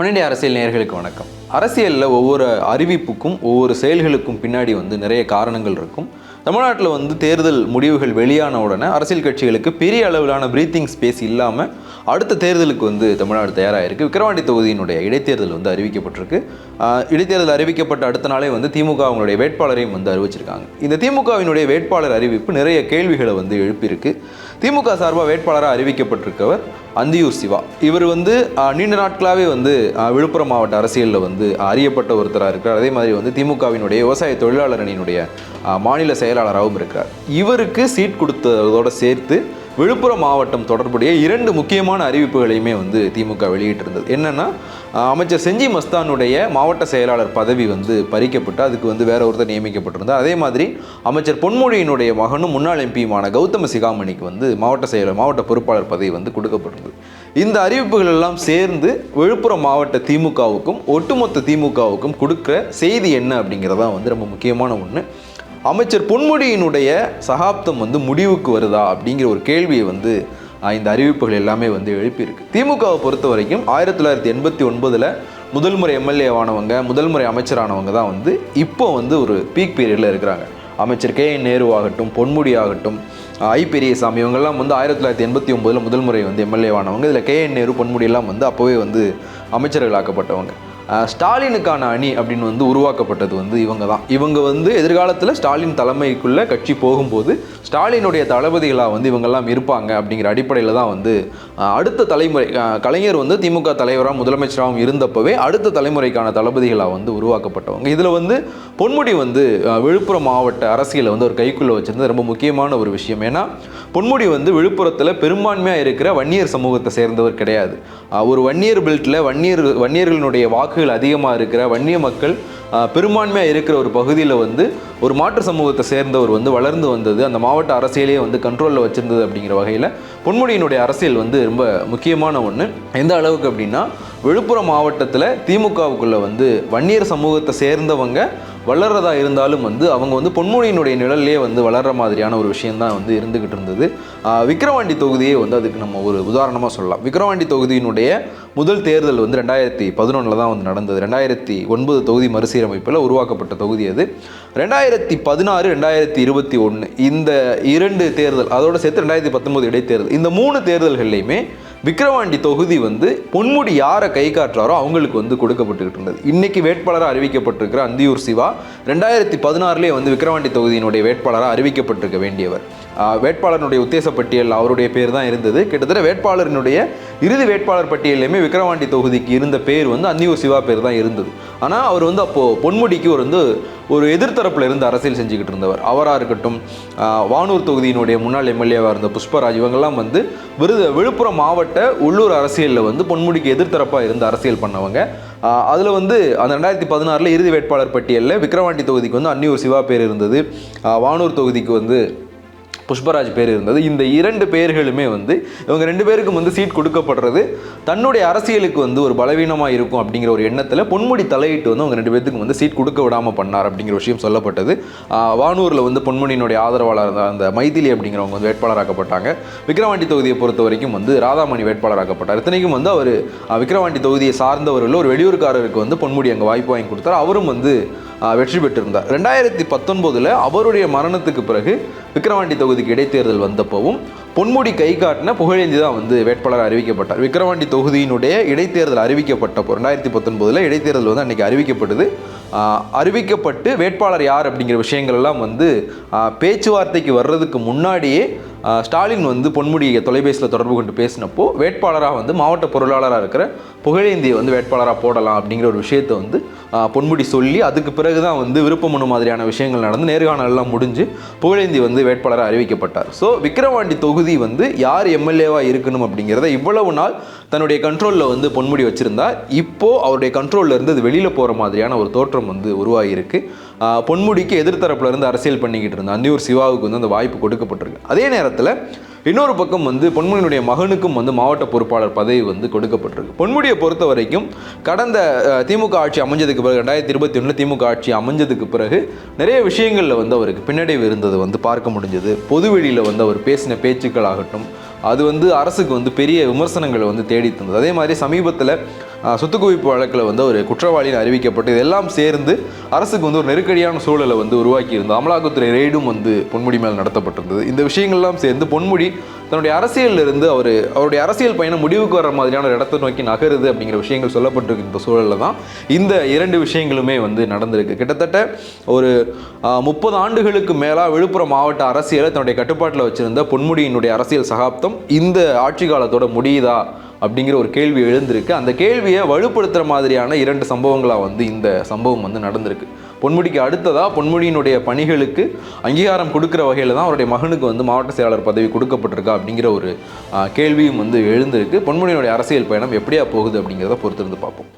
பன்னெண்டு அரசியல் நேர்களுக்கு வணக்கம். அரசியலில் ஒவ்வொரு அறிவிப்புக்கும் ஒவ்வொரு செயல்களுக்கும் பின்னாடி வந்து நிறைய காரணங்கள் இருக்கும். தமிழ்நாட்டில் வந்து தேர்தல் முடிவுகள் வெளியான உடனே அரசியல் கட்சிகளுக்கு பெரிய அளவிலான பிரீத்திங் ஸ்பேஸ் இல்லாமல் அடுத்த தேர்தலுக்கு வந்து தமிழ்நாடு தயாராக இருக்குது விக்கிரவாண்டி தொகுதியினுடைய இடைத்தேர்தல் வந்து அறிவிக்கப்பட்டிருக்கு. இடைத்தேர்தல் அறிவிக்கப்பட்ட அடுத்த நாளே வந்து திமுக அவங்களுடைய வேட்பாளரையும் வந்து அறிவிச்சிருக்காங்க. இந்த திமுகவினுடைய வேட்பாளர் அறிவிப்பு நிறைய கேள்விகளை வந்து எழுப்பியிருக்கு. திமுக சார்பாக வேட்பாளராக அறிவிக்கப்பட்டிருக்கவர் அந்தியூர் சிவா. இவர் வந்து நீண்ட நாட்களாகவே வந்து விழுப்புரம் மாவட்ட அரசியலில் வந்து அறியப்பட்ட ஒருத்தராக இருக்கிறார். அதே மாதிரி வந்து திமுகவினுடைய விவசாய தொழிலாளர் அணியினுடைய மாநில செயலாளராகவும் இருக்கிறார். இவருக்கு சீட் கொடுத்ததோடு சேர்த்து விழுப்புரம் மாவட்டம் தொடர்புடைய இரண்டு முக்கியமான அறிவிப்புகளையுமே வந்து திமுக வெளியிட்டிருந்தது. என்னென்னா அமைச்சர் செஞ்சி மஸ்தானுடைய மாவட்ட செயலாளர் பதவி வந்து பறிக்கப்பட்டு அதுக்கு வந்து வேற ஒருத்தர் நியமிக்கப்பட்டிருந்தார். அதே மாதிரி அமைச்சர் பொன்மொழியினுடைய மகனும் முன்னாள் எம்பியுமான கௌதம சிகாமணிக்கு வந்து மாவட்ட செயலர் மாவட்ட பொறுப்பாளர் பதவி வந்து கொடுக்கப்பட்டிருந்தது. இந்த அறிவிப்புகள் எல்லாம் சேர்ந்து விழுப்புரம் மாவட்ட திமுகவுக்கும் ஒட்டுமொத்த திமுகவுக்கும் கொடுக்குற செய்தி என்ன அப்படிங்கிறதான் வந்து ரொம்ப முக்கியமான ஒன்று அமைச்சர் பொன்முடியினுடைய சகாப்தம் வந்து முடிவுக்கு வருதா அப்படிங்கிற ஒரு கேள்வியை வந்து இந்த அறிவிப்புகள் எல்லாமே வந்து எழுப்பியிருக்கு. திமுகவை பொறுத்த வரைக்கும் ஆயிரத்தி தொள்ளாயிரத்தி எண்பத்தி ஒன்பதில் முதல் முறை எம்எல்ஏ ஆனவங்க முதல் முறை அமைச்சரானவங்க தான் வந்து இப்போ வந்து ஒரு பீக் பீரியடில் இருக்கிறாங்க. அமைச்சர் கே என் நேரு ஆகட்டும் பொன்முடி ஆகட்டும் ஐ பெரியசாமி இவங்கெல்லாம் வந்து ஆயிரத்தி தொள்ளாயிரத்தி எண்பத்தி ஒம்போதில் முதல் முறை வந்து எம்எல்ஏ ஆனவங்க இதில் கே என் நேரு பொன்முடியெல்லாம் வந்து அப்போவே வந்து அமைச்சர்களாக்கப்பட்டவங்க. ஸ்டாலினுக்கான அணி அப்படின்னு வந்து உருவாக்கப்பட்டது வந்து இவங்க தான். இவங்க வந்து எதிர்காலத்தில் ஸ்டாலின் தலைமைக்குள்ள கட்சி போகும்போது ஸ்டாலினுடைய தளபதிகளாக வந்து இவங்கெல்லாம் இருப்பாங்க அப்படிங்கிற அடிப்படையில் தான் வந்து அடுத்த தலைமுறை கலைஞர் வந்து திமுக தலைவராக முதலமைச்சராகவும் இருந்தப்பவே அடுத்த தலைமுறைக்கான தளபதிகளாக வந்து உருவாக்கப்பட்டவங்க. இதில் வந்து பொன்முடி வந்து விழுப்புரம் மாவட்ட அரசியலை வந்து ஒரு கைக்குள்ளே வச்சிருந்தது ரொம்ப முக்கியமான ஒரு விஷயம். ஏன்னா பொன்முடி வந்து விழுப்புரத்தில் பெரும்பான்மையாக இருக்கிற வன்னியர் சமூகத்தை சேர்ந்தவர் கிடையாது. ஒரு வன்னியர் பெல்ட்டில் வன்னியர் வன்னியர்களுடைய வாக்குகள் அதிகமாக இருக்கிற வன்னிய மக்கள் பெரும்பான்மையாக இருக்கிற ஒரு பகுதியில் வந்து ஒரு மாற்று சமூகத்தை சேர்ந்தவர் வந்து வளர்ந்து வந்தது. அந்த மாவட்ட அரசியலையே வந்து கண்ட்ரோலில் வச்சுருந்தது அப்படிங்கிற வகையில் பொன்முடியினுடைய அரசியல் வந்து ரொம்ப முக்கியமான ஒன்று எந்த அளவுக்கு அப்படின்னா விழுப்புரம் மாவட்டத்தில் திமுகவுக்குள்ளே வந்து வன்னியர் சமூகத்தை சேர்ந்தவங்க வளர்றதா இருந்தாலும் வந்து அவங்க வந்து பொன்மொழியினுடைய நிழல்லே வந்து வளர்ற மாதிரியான ஒரு விஷயந்தான் வந்து இருந்துக்கிட்டு இருந்தது. விக்ரவாண்டி தொகுதியே வந்து அதுக்கு நம்ம ஒரு உதாரணமாக சொல்லலாம். விக்ரவாண்டி தொகுதியினுடைய முதல் தேர்தல் வந்து ரெண்டாயிரத்தி பதினொன்றில் தான் வந்து நடந்தது. ரெண்டாயிரத்தி ஒன்பது தொகுதி மறுசீரமைப்பில் உருவாக்கப்பட்ட தொகுதி அது. ரெண்டாயிரத்தி பதினாறு ரெண்டாயிரத்தி இருபத்தி ஒன்று இந்த இரண்டு தேர்தல் அதோடு சேர்த்து ரெண்டாயிரத்தி பத்தொம்போது இடைத்தேர்தல். இந்த மூணு தேர்தல்கள்லையுமே விக்கிரவாண்டி தொகுதி வந்து பொன்முடி யாரை கை காட்டுறாரோ அவங்களுக்கு வந்து கொடுக்கப்பட்டுக்கிட்டு இருந்தது. இன்னைக்கு வேட்பாளராக அறிவிக்கப்பட்டிருக்கிற அந்தியூர் சிவா ரெண்டாயிரத்தி பதினாறுலேயே வந்து விக்கிரவாண்டி தொகுதியினுடைய வேட்பாளராக அறிவிக்கப்பட்டிருக்க வேண்டியவர். வேட்பாளருடைய உத்தேச பட்டியல் அவருடைய பேர் தான் இருந்தது. கிட்டத்தட்ட வேட்பாளரினுடைய இறுதி வேட்பாளர் பட்டியலையுமே விக்கிரவாண்டி தொகுதிக்கு இருந்த பேர் வந்து அந்தியூர் சிவா பேர் தான் இருந்தது. ஆனால் அவர் வந்து அப்போது பொன்முடிக்கு ஒரு வந்து ஒரு எதிர்த்தரப்பில் இருந்து அரசியல் செஞ்சுக்கிட்டு இருந்தவர். அவராக இருக்கட்டும் வானூர் தொகுதியினுடைய முன்னாள் எம்எல்ஏவாக இருந்த புஷ்பராஜ் இவங்கெல்லாம் வந்து விருது விழுப்புரம் மாவட்ட உள்ளூர் அரசியலில் வந்து பொன்முடிக்கு எதிர்த்தரப்பாக இருந்து அரசியல் பண்ணவங்க. அதில் வந்து அந்த ரெண்டாயிரத்தி பதினாறில் இறுதி வேட்பாளர் பட்டியலில் விக்ரவாண்டி தொகுதிக்கு வந்து அன்னியூர் சிவா பேர் இருந்தது. வானூர் தொகுதிக்கு வந்து புஷ்பராஜ் பேர் இருந்தது. இந்த இரண்டு பேர்களுமே வந்து இவங்க ரெண்டு பேருக்கும் வந்து சீட் கொடுக்கப்படுறது தன்னுடைய அரசியலுக்கு வந்து ஒரு பலவீனமாக இருக்கும் அப்படிங்கிற ஒரு எண்ணத்தில் பொன்முடி தலையிட்டு வந்து அவங்க ரெண்டு பேத்துக்கும் வந்து சீட் கொடுக்க விடாமல் பண்ணார் அப்படிங்கிற விஷயம் சொல்லப்பட்டது. வானூரில் வந்து பொன்முடியினுடைய ஆதரவாளர் இருந்த அந்த மைதிலி அப்படிங்கிறவங்க வந்து வேட்பாளராக்கப்பட்டாங்க. விக்ரவாண்டி தொகுதியை பொறுத்த வரைக்கும் வந்து ராதாமணி வேட்பாளராக்கப்பட்டார். இத்தனைக்கும் வந்து அவர் விக்கிரவாண்டி தொகுதியை சார்ந்தவர்கள் ஒரு வெளியூர்காரருக்கு வந்து பொன்முடி அங்கே வாய்ப்பு வாங்கி கொடுத்தார். அவரும் வந்து வெற்றி பெற்றிருந்தார். ரெண்டாயிரத்தி பத்தொன்பதில் அவருடைய மரணத்துக்கு பிறகு விக்ரவாண்டி தொகுதி இருபதுக்கு இடைத்தேர்தல் வந்தப்பவும் பொன்முடி கை காட்டின புகழேந்தி தான் வந்து வேட்பாளர் அறிவிக்கப்பட்டார். விக்கிரவாண்டி தொகுதியினுடைய இடைத்தேர்தல் அறிவிக்கப்பட்டப்போ ரெண்டாயிரத்தி பத்தொன்பதில் இடைத்தேர்தல் வந்து அன்றைக்கி அறிவிக்கப்பட்டது. அறிவிக்கப்பட்டு வேட்பாளர் யார் அப்படிங்கிற விஷயங்கள் எல்லாம் வந்து பேச்சுவார்த்தைக்கு வர்றதுக்கு முன்னாடியே ஸ்டாலின் வந்து பொன்முடியை தொலைபேசியில் தொடர்பு கொண்டு பேசினப்போ வேட்பாளராக வந்து மாவட்ட பொருளாளராக இருக்கிற புகழேந்தியை வந்து வேட்பாளராக போடலாம் அப்படிங்கிற ஒரு விஷயத்தை வந்து பொன்முடி சொல்லி அதுக்கு பிறகு தான் வந்து விருப்பமனு மாதிரியான விஷயங்கள் நடந்து நேர்காணலெல்லாம் முடிஞ்சு புகழேந்தி வந்து வேட்பாளராக அறிவிக்கப்பட்டார். ஸோ விக்கிரவாண்டி தொகுதி வந்து யார் எம்எல்ஏவாக இருக்கணும் அப்படிங்கிறத இவ்வளவு நாள் தன்னுடைய கண்ட்ரோலில் வந்து பொன்முடி வச்சுருந்தார் இப்போது அவருடைய கண்ட்ரோலில் இருந்து அது வெளியில் போகிற மாதிரியான ஒரு தோற்றம் வந்து உருவாகியிருக்கு. பொன்முடிக்கு எதிர்த்தரப்புல இருந்து அரசியல் பண்ணிக்கிட்டு இருந்த அந்தியூர் சிவாவுக்கு வந்து அந்த வாய்ப்பு கொடுக்கப்பட்டிருக்கு. அதே நேரத்தில் இன்னொரு பக்கம் வந்து பொன்முடியினுடைய மகனுக்கும் வந்து மாவட்ட பொறுப்பாளர் பதவி வந்து கொடுக்கப்பட்டிருக்கு. பொன்முடியை பொறுத்த வரைக்கும் கடந்த திமுக ஆட்சி அமைஞ்சதுக்கு பிறகு ரெண்டாயிரத்தி இருபத்தி ஒன்றில் திமுக ஆட்சி அமைஞ்சதுக்கு பிறகு நிறைய விஷயங்களில் வந்து அவருக்கு பின்னடைவு இருந்தது வந்து பார்க்க முடிஞ்சது. பொதுவெளியில் வந்து அவர் பேசின பேச்சுக்கள் ஆகட்டும் அது வந்து அரசுக்கு வந்து பெரிய விமர்சனங்களை வந்து தேடி தந்தது. அதே மாதிரி சமீபத்தில் சொத்து குவிப்பு வழக்கில் வந்து ஒரு குற்றவாளின்னு அறிவிக்கப்பட்டு இதெல்லாம் சேர்ந்து அரசுக்கு வந்து ஒரு நெருக்கடியான சூழலை வந்து உருவாக்கி இருந்தது அமலாக்கத்துறை ரெய்டும் வந்து பொன்முடி மேல் நடத்தப்பட்டிருந்தது. இந்த விஷயங்கள்லாம் சேர்ந்து பொன்முடி தன்னுடைய அரசியலிருந்து அவர் அவருடைய அரசியல் பயணம் முடிவுக்கு வர மாதிரியான ஒரு இடத்தை நோக்கி நகருது அப்படிங்கிற விஷயங்கள் சொல்லப்பட்டிருக்கின்ற சூழலில் தான். இந்த இரண்டு விஷயங்களுமே வந்து நடந்திருக்கு. கிட்டத்தட்ட ஒரு முப்பது ஆண்டுகளுக்கு மேலாக விழுப்புரம் மாவட்ட அரசியலை தன்னுடைய கட்டுப்பாட்டில் வச்சிருந்த பொன்முடியினுடைய அரசியல் சகாப்தம் இந்த ஆட்சி காலத்தோட முடியுதா அப்படிங்கிற ஒரு கேள்வி எழுந்திருக்கு. அந்த கேள்வியை வலுப்படுத்துகிற மாதிரியான இரண்டு சம்பவங்களாக வந்து இந்த சம்பவம் வந்து நடந்திருக்கு. பொன்முடிக்கு அடுத்ததாக பொன்முடியினுடைய பணிகளுக்கு அங்கீகாரம் கொடுக்குற வகையில் தான் அவருடைய மகனுக்கு வந்து மாவட்ட செயலாளர் பதவி கொடுக்கப்பட்டிருக்கா அப்படிங்கிற ஒரு கேள்வியும் வந்து எழுந்திருக்கு. பொன்முடியினுடைய அரசியல் பயணம் எப்படியா போகுது அப்படிங்கிறத பொறுத்திருந்து பார்ப்போம்.